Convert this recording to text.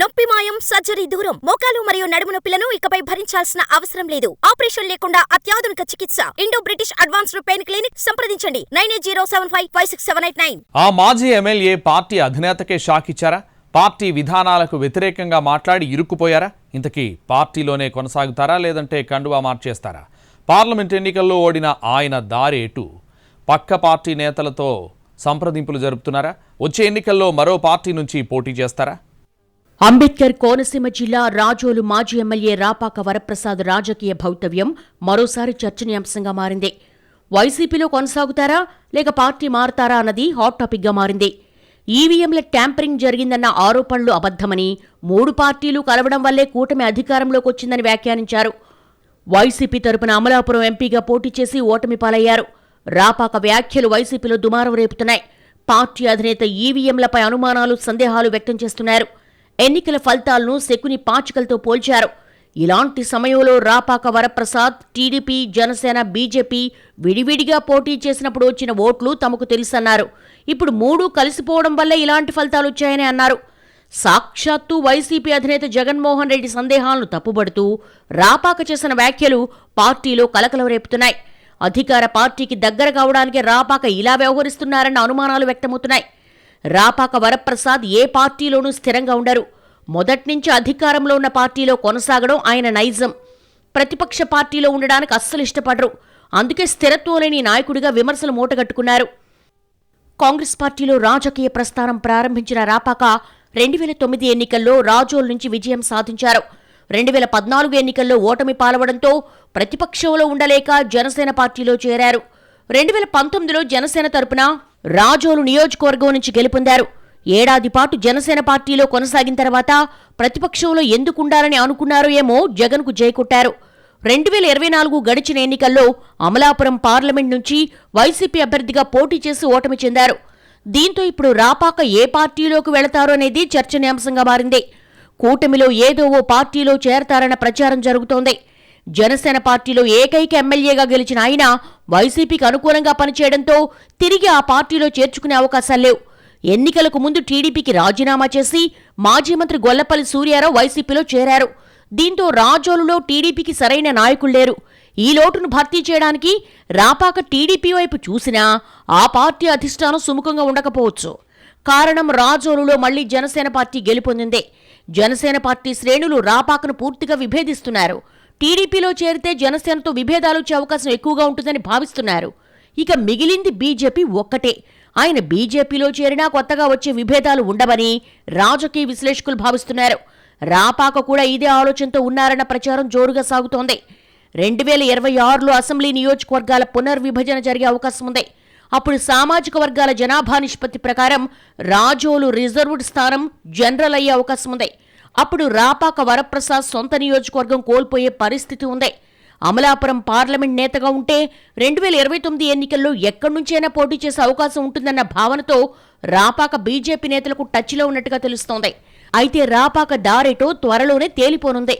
నొప్పి మాయం సర్జరీ దూరం. మోకాలు మరియు నడుము నొప్పులను ఇకపై భరించాల్సిన అవసరం లేదు. ఆపరేషన్ లేకుండా అత్యాధునిక చికిత్స. Indo British advanced pain clinic సంప్రదించండి. Nine eight zero seven five five six seven eight nine. ఆ మాజీ ఎమ్మెల్యే పార్టీ అధినేతకే షాక్ ఇచ్చారా? పార్టీ విధానాలకు వ్యతిరేకంగా మాట్లాడి ఇరుక్కుపోయారా? ఇంతకీ పార్టీలోనే కొనసాగుతారా? లేదంటే కండువా మార్చేస్తారా? పార్లమెంట్ ఎన్నికల్లో ఓడిన ఆయన దారి ఎటు పక్క పార్టీ నేతలతో సంప్రదింపులు జరుపుతున్నారా? వచ్చే ఎన్నికల్లో మరో పార్టీ నుంచి పోటీ చేస్తారా? అంబేద్కర్ కోనసీమ జిల్లా రాజోలు మాజీ ఎమ్మెల్యే రాపాక వరప్రసాద్ రాజకీయ భౌతవ్యం మరోసారి చర్చనీయాంశంగా మారింది. వైసీపీలో కొనసాగుతారా లేక పార్టీ మారతారా అన్నది హాట్ టాపిక్గా మారింది. ఈవీఎంల ట్యాంపరింగ్ జరిగిందన్న ఆరోపణలు అబద్దమని మూడు పార్టీలు కలవడం వల్లే కూటమి అధికారంలోకి వచ్చిందని వ్యాఖ్యానించారు. వైసీపీ తరపున అమలాపురం ఎంపీగా పోటీ చేసి ఓటమి పాలయ్యారు. రాపాక వ్యాఖ్యలు వైసీపీలో దుమారం రేపుతున్నాయి. పార్టీ అధినేత ఈవీఎంలపై అనుమానాలు సందేహాలు వ్యక్తం చేస్తున్నారు. ఎన్నికల ఫలితాలను శకుని పాచికలతో పోల్చారు. ఇలాంటి సమయంలో రాపాక వరప్రసాద్ టీడీపీ జనసేన బీజేపీ విడివిడిగా పోటీ చేసినప్పుడు వచ్చిన ఓట్లు తమకు తెలుసన్నారు. ఇప్పుడు మూడు కలిసిపోవడం వల్లే ఇలాంటి ఫలితాలు వచ్చాయని అన్నారు. సాక్షాత్తు వైసీపీ అధినేత జగన్మోహన్ రెడ్డి సందేహాలను తప్పుబడుతూ రాపాక చేసిన వ్యాఖ్యలు పార్టీలో కలకలం రేపుతున్నాయి. అధికార పార్టీకి దగ్గర కావడానికి రాపాక ఇలా వ్యవహరిస్తున్నారన్న అనుమానాలు వ్యక్తమవుతున్నాయి. రాపాక వరప్రసాద్ ఏ పార్టీలోనూ స్థిరంగా ఉండరు. మొదట్నుంచి అధికారంలో ఉన్న పార్టీలో కొనసాగడం ఆయన నైజం. ప్రతిపక్ష పార్టీలో ఉండడానికి అస్సలు ఇష్టపడరు. అందుకే స్థిరత్వం లేని నాయకుడిగా విమర్శలు మూటగట్టుకున్నారు. కాంగ్రెస్ పార్టీలో రాజకీయ ప్రస్థానం ప్రారంభించిన రాపాక రెండు వేల తొమ్మిది ఎన్నికల్లో రాజోల్ నుంచి విజయం సాధించారు. రెండు వేల పద్నాలుగు ఎన్నికల్లో ఓటమి పాలవడంతో ప్రతిపక్షంలో ఉండలేక జనసేన పార్టీలో చేరారు. రెండు వేల పంతొమ్మిదిలో జనసేన తరపున రాజోలు నియోజకవర్గం నుంచి గెలుపొందారు. ఏడాది పాటు జనసేన పార్టీలో కొనసాగిన తర్వాత ప్రతిపక్షంలో ఎందుకుండాలని అనుకున్నారో ఏమో జగన్కు జైకొట్టారు. రెండు వేల ఇరవై నాలుగు గడిచిన ఎన్నికల్లో అమలాపురం పార్లమెంట్ నుంచి వైసీపీ అభ్యర్థిగా పోటీ చేసి ఓటమి చెందారు. దీంతో ఇప్పుడు రాపాక ఏ పార్టీలోకి వెళతారో అనేది చర్చనీయాంశంగా మారింది. కూటమిలో ఏదో ఓ పార్టీలో చేరతారన్న ప్రచారం జరుగుతోంది. జనసేన పార్టీలో ఏకైక ఎమ్మెల్యేగా గెలిచిన ఆయన వైసీపీకి అనుకూలంగా పనిచేయడంతో తిరిగి ఆ పార్టీలో చేర్చుకునే అవకాశాలు లేవు. ఎన్నికలకు ముందు టీడీపీకి రాజీనామా చేసి మాజీ మంత్రి గొల్లపల్లి సూర్యారావు వైసీపీలో చేరారు. దీంతో రాజోలులో టీడీపీకి సరైన నాయకులు లేరు. ఈ లోటును భర్తీ చేయడానికి రాపాక టీడీపీ వైపు చూసినా ఆ పార్టీ అధిష్టానం సుముఖంగా ఉండకపోవచ్చు. కారణం రాజోలులో మళ్ళీ జనసేన పార్టీ గెలుపొందిందే. జనసేన పార్టీ శ్రేణులు రాపాకను పూర్తిగా విభేదిస్తున్నారు. టీడీపీలో చేరితే జనసేనతో విభేదాలు వచ్చే అవకాశం ఎక్కువగా ఉంటుందని భావిస్తున్నారు. ఇక మిగిలింది బీజేపీ ఒక్కటే. ఆయన బీజేపీలో చేరినా కొత్తగా వచ్చే విభేదాలు ఉండవని రాజకీయ విశ్లేషకులు భావిస్తున్నారు. రాపాక కూడా ఇదే ఆలోచనతో ఉన్నారన్న ప్రచారం జోరుగా సాగుతోంది. రెండు వేల ఇరవై ఆరులో అసెంబ్లీ నియోజకవర్గాల పునర్విభజన జరిగే అవకాశం ఉంది. అప్పుడు సామాజిక వర్గాల జనాభా నిష్పత్తి ప్రకారం రాజోలు రిజర్వ్డ్ స్థానం జనరల్ అయ్యే అవకాశం ఉంది. అప్పుడు రాపాక వరప్రసాద్ సొంత నియోజకవర్గం కోల్పోయే పరిస్థితి ఉంది. అమలాపురం పార్లమెంట్ నేతగా ఉంటే రెండు వేల ఇరవై తొమ్మిది ఎన్నికల్లో ఎక్కడి నుంచైనా పోటీ చేసే అవకాశం ఉంటుందన్న భావనతో రాపాక బీజేపీ నేతలకు టచ్లో ఉన్నట్టుగా తెలుస్తోంది. అయితే రాపాక దారేటో త్వరలోనే తేలిపోనుంది.